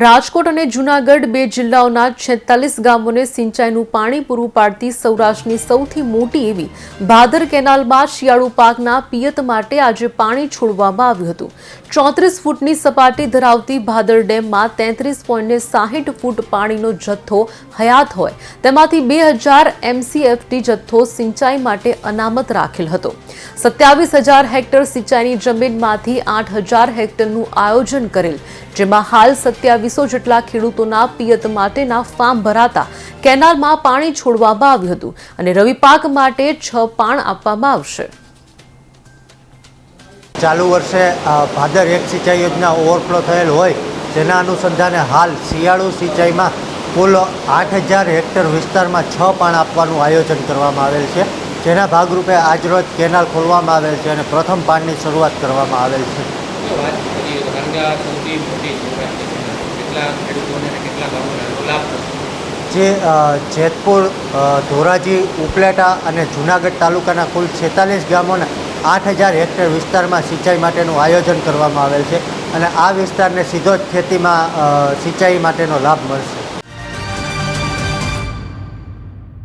રાજકોટ અને જૂનાગઢ બે જિલ્લાઓના છેતાલીસ ગામોને સિંચાઈનું પાણી પૂરું પાડતી સૌરાષ્ટ્રની સૌથી મોટી એવી ભાદર કેનાલમાં શિયાળુ પાકના પિયત માટે આજે પાણી છોડવામાં આવ્યું હતું. ચોત્રીસ ફૂટની સપાટી ધરાવતી ભાદર ડેમમાં તેત્રીસ પોઈન્ટને સાહીઠ ફૂટ પાણીનો જથ્થો હયાત હોય. તેમાંથી બે હજાર એમસીએફટી જથ્થો સિંચાઈ માટે અનામત રાખેલ હતો. સત્યાવીસ હજાર હેક્ટર સિંચાઈની જમીનમાંથી આઠ હજાર હેક્ટરનું આયોજન કરેલ, જેમાં હાલ સત્યાવીસો જેટલા ખેડૂતોના પિયત માટેના ફાર્મ ભરાતા કેનાલમાં પાણી છોડવામાં આવ્યું હતું અને રવિ પાક માટે છ પાણ આપવામાં આવશે. ચાલુ વર્ષે ભાદર એક સિંચાઈ યોજના ઓવરફ્લો થયેલ હોય જેના અનુસંધાને હાલ શિયાળુ સિંચાઈમાં કુલ આઠ હજાર હેક્ટર વિસ્તારમાં છ પાણ આપવાનું આયોજન કરવામાં આવેલ છે. જેના ભાગરૂપે આજરોજ કેનાલ ખોલવામાં આવેલ છે અને પ્રથમ પાણની શરૂઆત કરવામાં આવેલ છે જો વાત કરીએ તો કારણ કે આ સૌથી મોટી સૌરાષ્ટ્રની કેનાલ કેટલા ખેડૂતોને અને કેટલા ગામોને આનો લાભ થશે જે જેતપુર ધોરાજી, ઉપલેટા અને જુનાગઢ તાલુકાના કુલ છેતાલીસ ગામોના આઠ હજાર હેક્ટર વિસ્તારમાં સિંચાઈ માટેનું આયોજન કરવામાં આવેલ છે અને આ વિસ્તારને સીધો જ ખેતીમાં સિંચાઈ માટેનો લાભ મળશે.